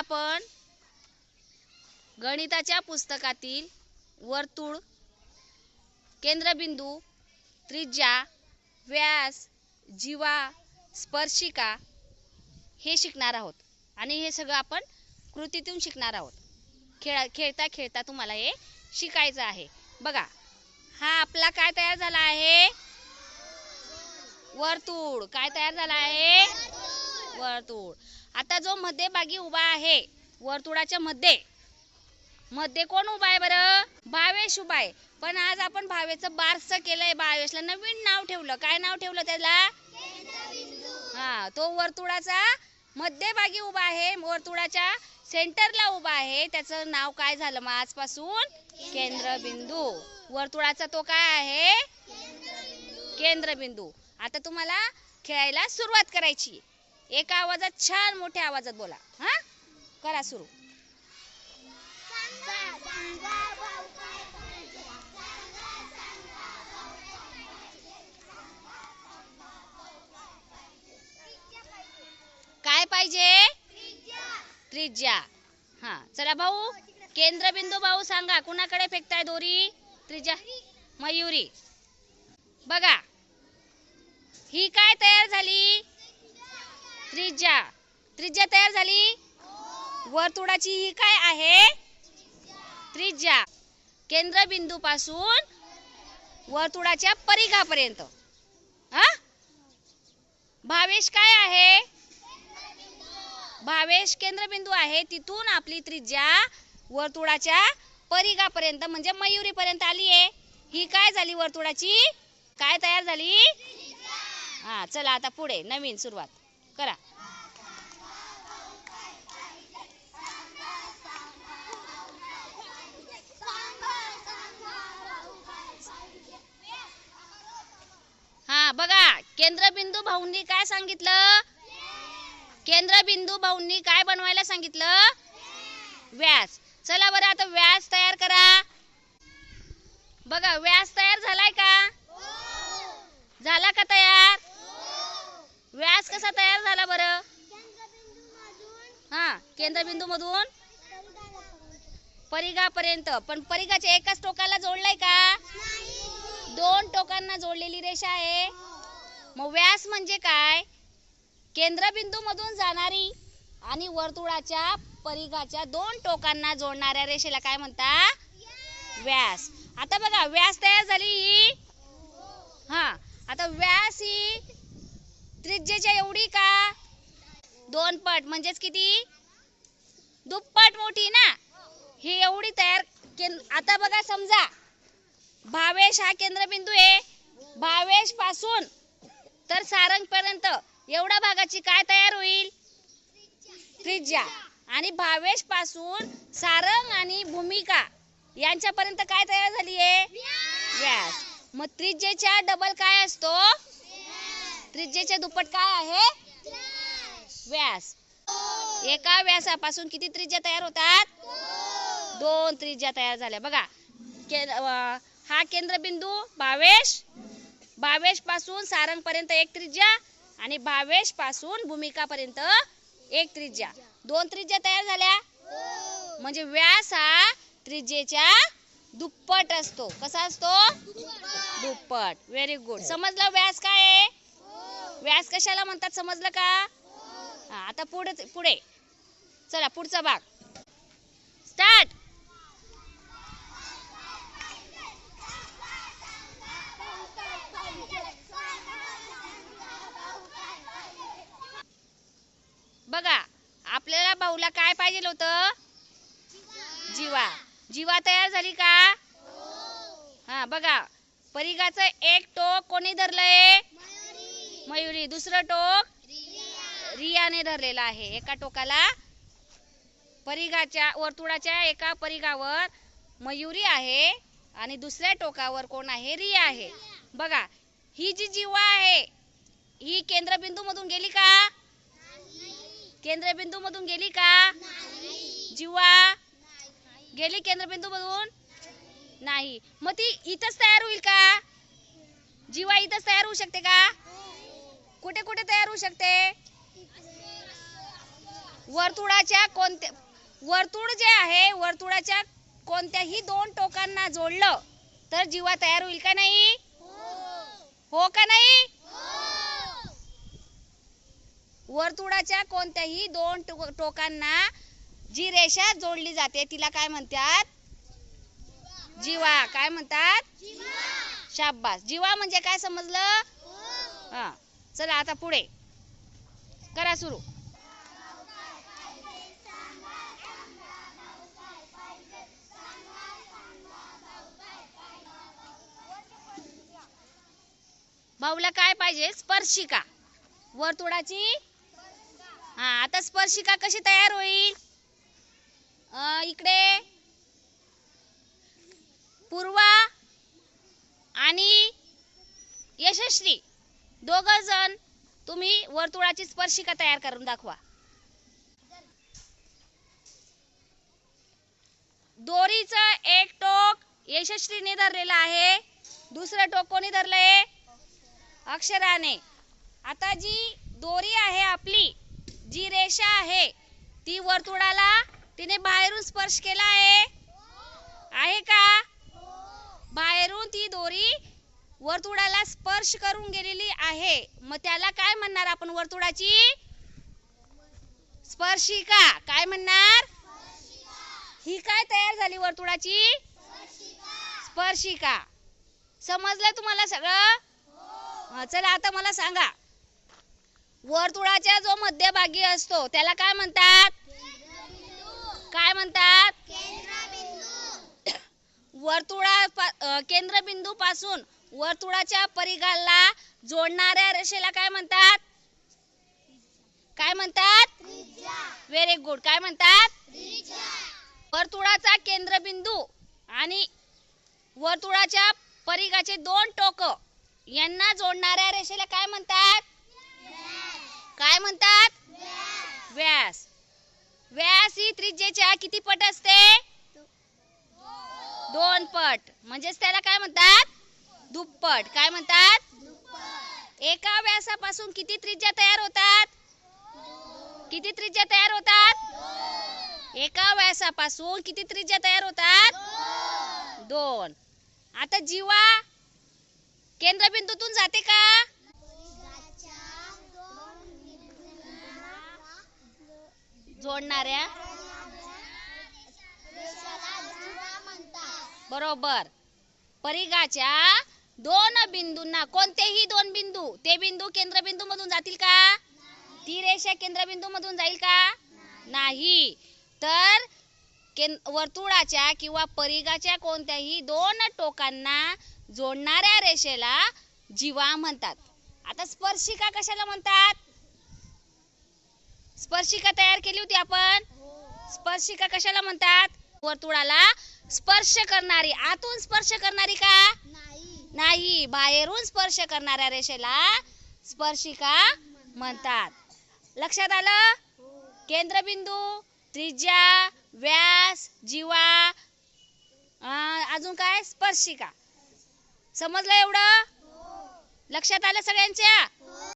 आपण गणिताच्या पुस्तकातील वर्तुळ केंद्रबिंदू त्रिज्या व्यास जीवा स्पर्शिका हे शिकणार आहोत. आणि हे सगळं आपण कृतीतून शिकणार आहोत. खेळा खेळता खेळता तुम्हाला हे शिकायचं आहे. बघा हा आपला काय तयार झाला आहे? वर्तुळ. काय तयार झाला आहे? वर्तुळ. आता जो मध्यभागी उभा आहे वर्तुळाच्या मध्ये. मध्ये कोण उभा आहे बरं? भावेश उभा आहे. पण आज आपण भावेचं बारसं केलंय भावेशला. नवीन नाव ठेवलं. काय नाव ठेवलं त्याला? हा तो वर्तुळाचा मध्यभागी उभा आहे. वर्तुळाच्या सेंटरला उभा आहे. त्याचं नाव काय झालं मग आजपासून? केंद्रबिंदू. वर्तुळाचा तो काय आहे? केंद्रबिंदू. आता तुम्हाला खेळायला सुरुवात करायची. एका आवाजात छान मोठ्या आवाजात बोला. हा? करा सुरू. काय पाहिजे? त्रिज्या. हा चला भाऊ. केंद्रबिंदू भाऊ सांगा कुणाकडे फेकताय दोरी? त्रिज्या. मयुरी. बघा. ही काय तयार झाली? त्रिज्या. त्रिज्या तयार झाली? वर्तुळाची ही काय आहे? त्रिज्या. केंद्रबिंदू पासून वर्तुळाच्या परिघापर्यंत. हा? भावेश काय आहे? भावेश केंद्रबिंदू आहे. तिथून आपली त्रिज्या वर्तुळाच्या परिघापर्यंत म्हणजे मयुरीपर्यंत आली आहे. ही काय झाली वर्तुळाची? काय तयार झाली? हा चला आता पुढे नवीन सुरुवात. करा. हा बघा केंद्रबिंदू भाऊंनी काय सांगितलं? केंद्रबिंदू भाऊंनी काय बनवायला सांगितलं? व्यास. चला बरं आता व्यास तयार करा. बघा व्यास तयार झालाय का? झाला का तयार? ग्लास कसा तयार झाला बरं? हा केंद्रबिंदू मधून परिघापर्यंत. पण परिघाच्या एकाच टोकाला जोडलाय का? दोन टोकांना जोडलेली रेषा आहे. मग व्यास म्हणजे काय? केंद्रबिंदू मधून जाणारी आणि वर्तुळाच्या परिघाच्या दोन टोकांना जोडणाऱ्या रेषेला काय म्हणता? व्यास. आता बघा व्यास तयार झाली. ही हा आता व्यास ही त्रिज्येच्या एवढी का? दोन पट म्हणजेच किती? दुप्पट मोठी ना? ही एवढी तयार आता बघा समजा. भावेश हा केंद्रबिंदू आहे. भावेशपासून तर सारंग पर्यंत एवढ्या भागाची काय तयार होईल? त्रिज्या. आणि भावेशपासून सारंग आणि भूमिका यांच्यापर्यंत काय तयार झाली आहे व्यास. मग त्रिज्येच्या डबल काय असतो? त्रिज्येचे दुप्पट काय आहे? व्यास. एका व्यासापासून किती त्रिज्या तयार होतात? दोन त्रिज्या तयार झाल्या. बघा के हा केंद्रबिंदू भावेश. भावेशपासून सारंग पर्यंत एक त्रिज्या आणि भावेशपासून भूमिका पर्यंत एक त्रिज्या. दोन त्रिज्या तयार झाल्या. म्हणजे व्यास हा त्रिज्येच्या दुप्पट असतो. कसा असतो? दुप्पट. व्हेरी गुड समजलं व्यास काय आहे? व्यास कशाला म्हणतात समजलं का? हा, आता पुढे पुढे. चला पुढचा भाग. स्टार्ट बघा आपल्याला भाऊला काय पाहिजे होतं? जीवा. जीवा तयार झाली का? हा बघा. परिघाचं एक टोक कोणी धरलंय? मयुरी दुसरं टोक? रियाने धरलेलं आहे. एका टोकाला परिघाच्या वर्तुळाच्या एका परिघावर मयुरी आहे आणि दुसऱ्या टोकावर कोण आहे? रिया आहे. बघा ही जी जीवा आहे ही केंद्रबिंदू मधून गेली का? केंद्रबिंदू मधून गेली का? जीवा गेली केंद्रबिंदू मधून नाही. मग ती इथंच तयार होईल का? जीवा इथंच तयार होऊ शकते का? कुठे कुठे तयार होऊ शकते? वर्तुळाच्या कोणत्या वर्तुळ जे आहे वर्तुळाच्या कोणत्याही दोन टोकांना जोडलं तर जीवा तयार होईल का नाही? हो. का नाही? वर्तुळाच्या कोणत्याही दोन टोकांना जी रेषा जोडली जाते तिला काय म्हणतात? जीवा. काय म्हणतात? शाब्बास जीवा म्हणजे काय समजलं? हा. चला आता पुढे. करा सुरू. भाऊला काय पाहिजे? स्पर्शिका. वर्तुळाची हा आता स्पर्शिका कशी तयार होईल? अं, इकडे. पूर्वा आणि यशस्वी दोघ जण तुम्ही वर्तुळाची स्पर्शिका तयार करून दाखवा. दोरीचं एक टोक यशस्वीने धरलेलं आहे. दुसरं टोक कोणी धरलंय? अक्षराने. आता जी दोरी आहे आपली जी रेषा आहे ती वर्तुळाला तिने बाहेरून स्पर्श केला आहे. आहे का? बाहेरून ती दोरी वर्तुळाला स्पर्श करून गेलेली आहे. मग त्याला काय म्हणणार आपण वर्तुळाची? स्पर्शिका. काय म्हणणार? ही काय तयार झाली वर्तुळाची? स्पर्शिका. समजलं तुम्हाला सगळं? चला आता मला सांगा. वर्तुळाच्या जो मध्यभागी असतो त्याला काय म्हणतात? काय म्हणतात? वर्तुळा केंद्रबिंदू पासून वर्तुळाच्या परिघाला जोडणाऱ्या रेषेला काय म्हणतात? काय म्हणतात? व्हेरी गुड काय म्हणतात? वर्तुळाचा केंद्रबिंदू आणि वर्तुळाच्या परिघाचे दोन टोक यांना जोडणाऱ्या रेषेला काय म्हणतात? काय म्हणतात? व्यास. व्यास. ही त्रिज्येच्या किती पट असते? दोन पट. म्हणजेच त्याला काय म्हणतात? दुप्पट. काय म्हणतात? एका व्यासापासून किती त्रिज्या तयार होतात? किती त्रिज्या तयार होतात? एका व्यासापासून किती त्रिज्या तयार होतात? दोन. आता जीवा केंद्रबिंदूतून जाते का? जोडणाऱ्या बरोबर. परिघाच्या दोन बिंदूंना कोणतेही दोन बिंदू ते बिंदू केंद्रबिंदू मधून जातील का? ती रेषा केंद्रबिंदू मधून जाईल का? नाही. तर वर्तुळाच्या किंवा परिघाच्या कोणत्याही दोन टोकांना जोडणाऱ्या रेषेला जीवा म्हणतात. आता स्पर्शिका कशाला म्हणतात? स्पर्शिका तयार केली होती आपण? स्पर्शिका कशाला म्हणतात? वर्तुळाला स्पर्श करणारी आतून स्पर्श करणारी का? नाही बाहेरून स्पर्श करणाऱ्या रेषेला स्पर्शिका म्हणतात. लक्षात आलं? केंद्रबिंदू त्रिज्या व्यास जीवा अजून काय? स्पर्शिका. समजलं एवढं? लक्षात आलं सगळ्यांच्या?